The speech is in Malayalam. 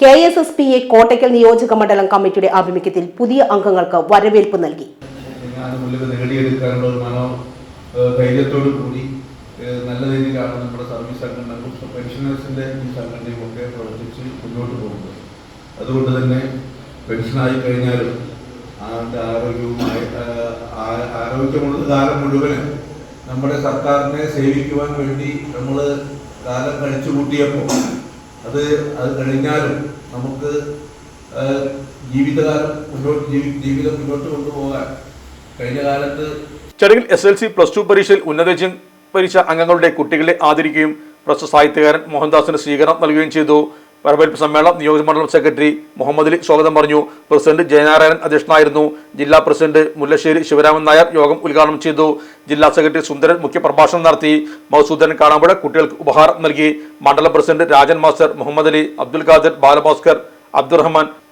K S S P A Kottakkal നിയോജക മണ്ഡലം കമ്മിറ്റിയുടെ ആഭിമുഖ്യത്തിൽ പുതിയ അംഗങ്ങൾക്ക് വരവേൽപ്പ് നൽകി. കൂടി നല്ല രീതിയിലാണ് നമ്മുടെ സർവീസ് സംഘടനകളും പെൻഷനേഴ്സിന്റെ ഈ സംഘടനയും ഒക്കെ പ്രവർത്തിച്ച് മുന്നോട്ട് പോകുന്നത് അതുകൊണ്ട് തന്നെ പെൻഷനായി കഴിഞ്ഞാലും അതിന്റെ ആരോഗ്യവുമായി ആരോഗ്യമുള്ള കാലം മുഴുവൻ നമ്മുടെ സർക്കാരിനെ സേവിക്കുവാൻ വേണ്ടി നമ്മൾ കാലം കഴിച്ചു കൂട്ടിയപ്പോൾ അത് അത് കഴിഞ്ഞാലും നമുക്ക് ജീവിതകാലം മുന്നോട്ട് ജീവി ജീവിതം മുന്നോട്ട് കൊണ്ടുപോകാൻ കഴിഞ്ഞ കാലത്ത് ചടങ്ങിൽ S L C plus two പരീക്ഷയിൽ ഉന്നത പരീക്ഷ അംഗങ്ങളുടെ കുട്ടികളെ ആദരിക്കുകയും പ്രശസ്ത സാഹിത്യകാരൻ മോഹൻദാസിന് സ്വീകരണം നൽകുകയും ചെയ്തു. വരവേൽപ്പ് സമ്മേളനം നിയോജകമണ്ഡലം സെക്രട്ടറി മുഹമ്മദ് അലി സ്വാഗതം പറഞ്ഞു. പ്രസിഡന്റ് ജയനാരായണൻ അധ്യക്ഷനായിരുന്നു. ജില്ലാ പ്രസിഡന്റ് മുല്ലശ്ശേരി ശിവരാമൻ നായർ യോഗം ഉദ്ഘാടനം ചെയ്തു. ജില്ലാ സെക്രട്ടറി സുന്ദരൻ മുഖ്യപ്രഭാഷണം നടത്തി. മധുസൂദൻ കാണാമ്പുഴ കുട്ടികൾക്ക് ഉപഹാരം നൽകി. മണ്ഡലം പ്രസിഡന്റ് രാജൻ മാസ്റ്റർ മുഹമ്മദ് അലി അബ്ദുൽ ഖാദർ ബാലഭാസ്കർ അബ്ദുറഹ്മാൻ